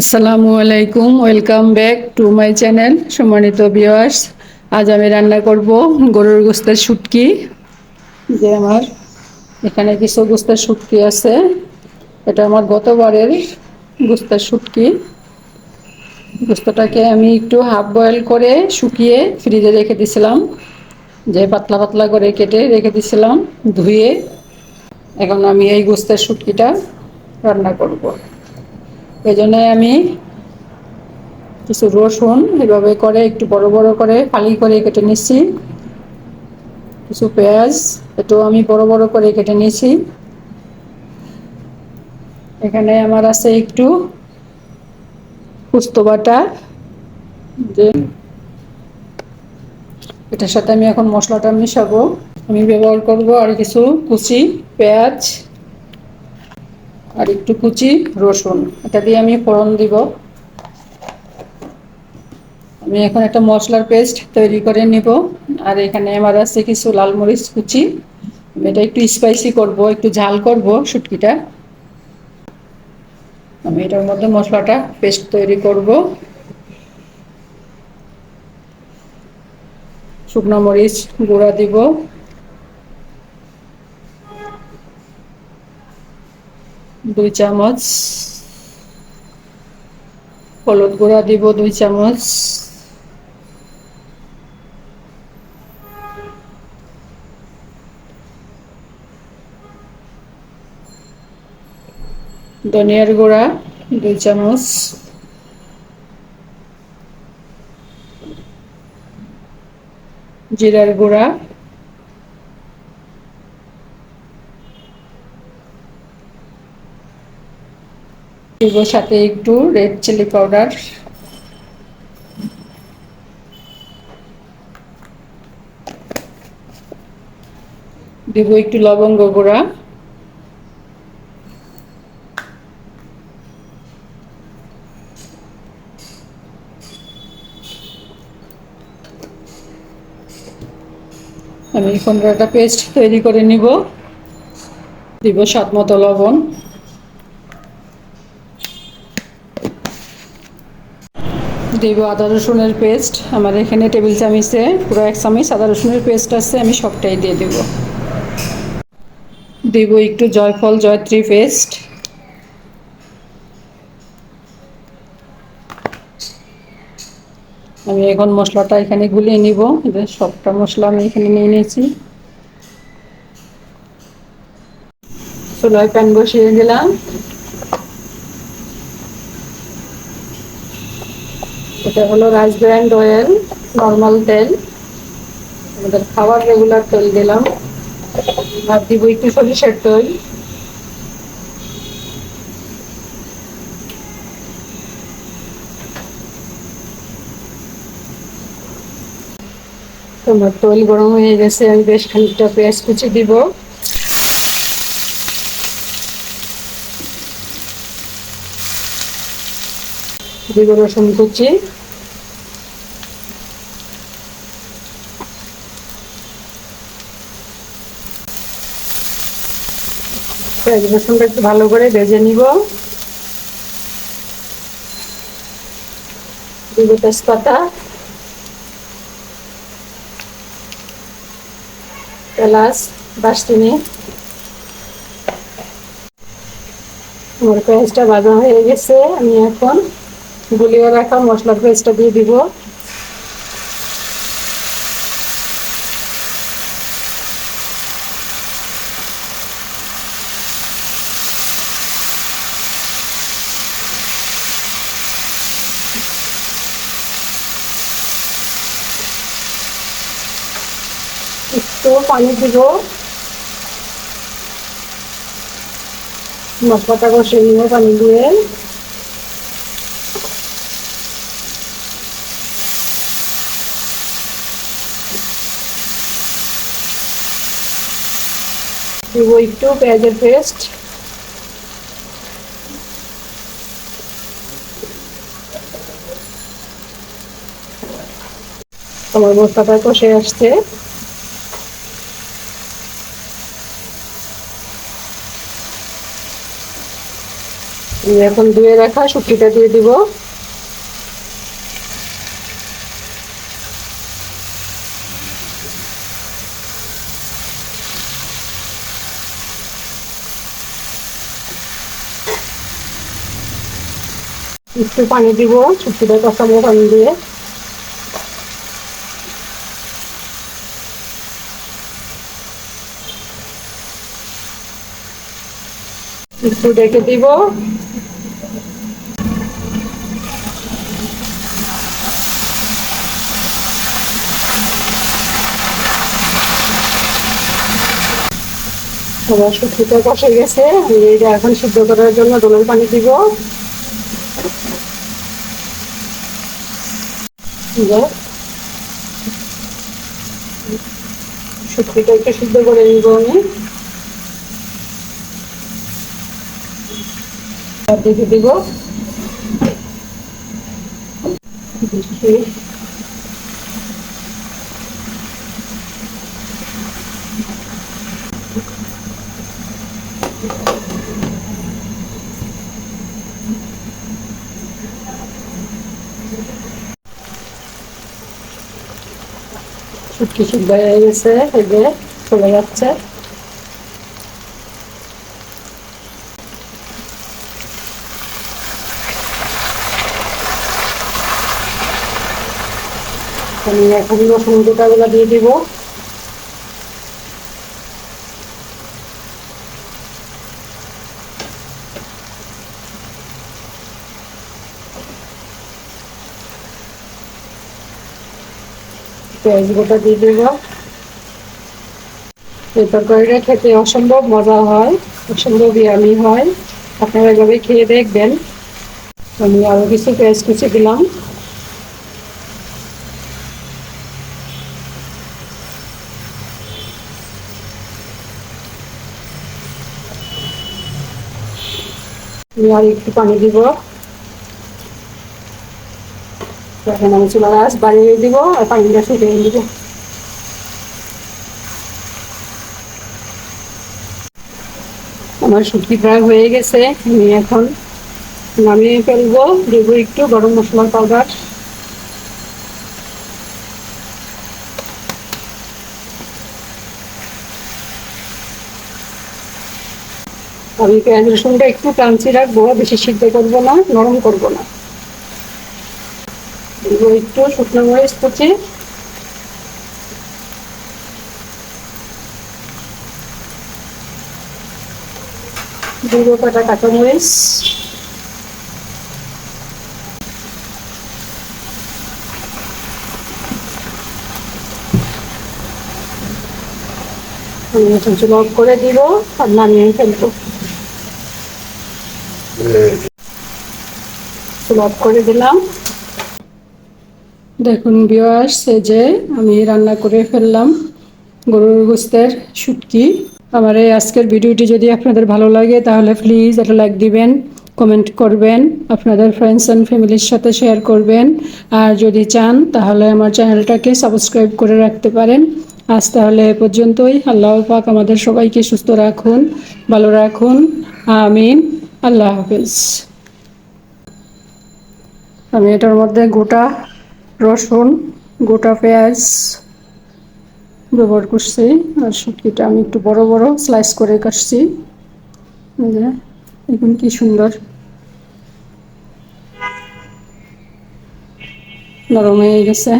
আসসালামু আলাইকুম welcome back to my channel সম্মানিত ভিউয়ার্স। আজ আমি রান্না করব গরুর গোস্তের শুটকি। যে আমার। এখানে কিছু গোস্তের শুটকি আছে। এটা আমার গতবারের গোস্তের শুটকি। গোস্তটাকে আমি একটু হাফ বয়েল করে শুকিয়ে ফ্রিজে রেখে দিছিলাম। যে পাতলা পাতলা করে কেটে রেখে দিছিলাম ধুয়ে। এখন আমি এই গোস্তের শুটকিটা রান্না করব। এই জন্য আমি কিছু রসুন এভাবে করে, একটু বড় বড় করে, ফালি করে কেটে নিচ্ছি। কিছু পেঁয়াজ, এটাও আমি বড় বড় করে কেটে নিয়েছি। এখানে আমার আছে একটু পুস্ত বাটা, যে এটার সাথে আমি এখন মশলাটা মিশাবো। আমি ব্যবহার করব আর কিছু কুচি, পেঁয়াজ আর একটু কুচি রসুন। এটা দিয়ে আমি ফোড়ন দিব। আমি এখন একটা মশলার পেস্ট তৈরি করে নিব। আর এখানে আমার আছে কিছু লাল মরিচ কুচি। আমি এটা একটু স্পাইসি করব, একটু ঝাল করব শুটকিটা। আমি এটার মধ্যে মশলাটা পেস্ট তৈরি করব। শুকনো মরিচ গুঁড়া দিব। দুই চামচ হলুদ গুঁড়া দিব দুই চামচ। ধনিয়ার গুঁড়া দুই চামচ। জিরার গুঁড়া দিব সাথে একটু রেড চিলি পাউডার দিব একটু লবঙ্গ গুঁড়া। আমি পনেরোটা পেস্ট তৈরি করে নিব। দিব স্বাদ মতো লবণ। দিব আদা রসুনের পেস্ট আমার এখানে টেবিল চামিচে পুরো এক চামিচ আদা রসুনের পেস্ট আছে, আমি সবটাই দিয়ে দেব। দিব একটু জয়ফল, জয়ত্রী পেস্ট আমি এখন মশলাটা এখানে গুলিয়ে নিব। সবটা মশলা আমি এখানে নিয়ে নিয়েছি। চুলায় প্যান বসিয়ে দিলাম। এটা হলো রাইস ব্র্যান্ড অয়েল নর্মাল তেল। আমাদের খাবার রেগুলার তেল দিলাম। আর দিব একটু সরিষার তেল। তোমার তেল গরম হয়ে গেছে, আমি বেশ খানিকটা পেঁয়াজ কুচি দিব। দিব রসুন কুচি। রসুনটা একটু ভালো করে ভেজে নিব। দিব তেজপাতা। এলাচ দারচিনি আমার পেঁয়াজটা ভাজা হয়ে গেছে। আমি এখন গুলিয়ে রাখা মশলার পেস্টটা দিয়ে দিব। একটু পানি দিব। মশলাটা কষে নিব পানি দিয়ে। দিব একটু পেঁয়াজের পেস্ট। আমার মশলাটা কষে আসছে। এখন ধুয়ে রাখা, শুটকিটা দিয়ে দিব। একটু পানি দিব, শুটকিটা কষাবো পানি দিয়ে। একটু ডেকে দিব। আমার শুটকিটা কষে গেছে। আমি এটা এখন সিদ্ধ করার জন্য ডোলের পানি দিব। শুটকিটা একটু সিদ্ধ করে নিব আমি। দিকে দিব। শুটকি সিদ্ধ হয়ে গেছে এই চলে যাচ্ছে। আমি এখন রসুন গোটাগুলো দিয়ে দিব। পেঁয়াজ গোটা দিয়ে দেব এই তরকারিটা খেতে অসম্ভব মজা হয় অসম্ভব ইয়ামি হয়, আপনারা এভাবে খেয়ে দেখবেন। আমি আরও কিছু পেঁয়াজ কুচি দিলাম। আমি আর একটু পানি দিব। এখন আমি চুলা গাছ বাড়িয়ে দিব, আর দিব। আমার শুটকি প্রায় হয়ে গেছে, আমি এখন নামিয়ে ফেলব একটু গরম মশলার পাউডার আমি পেঁয়াজ রসুনটা একটু ক্রাঞ্চি রাখব, বেশি সিদ্ধ করব না, নরম করব না। দেবো একটু শুকনো মরিচ কুচি দিব কটা কাঁচামরিচ আমি অফ করে দিব আর নামিয়ে ফেলব চুলা অফ করে দিলাম দেখুন বিয়ার্স যে আমি রান্না করে ফেললাম গরুর গোস্তের শুটকি। আমার এই আজকের ভিডিওটি যদি আপনাদের ভালো লাগে, তাহলে প্লিজ একটা লাইক দিবেন কমেন্ট করবেন, আপনাদের ফ্রেন্ডস অ্যান্ড ফ্যামিলির সাথে শেয়ার করবেন। আর যদি চান, তাহলে আমার চ্যানেলটাকে সাবস্ক্রাইব করে রাখতে পারেন। আজ তাহলে এ পর্যন্তই। আল্লাহ পাক আমাদের সবাইকে সুস্থ রাখুন, ভালো রাখুন। আমিন। আল্লাহ হাফিজ। আমি এটার মধ্যে গোটা রসুন, গোটা পেঁয়াজ ব্যবহার করছি, আর শুটকিটা আমি একটু বড় বড় স্লাইস করে কাটছি। এখন কি সুন্দর। নরম হয়ে গেছে।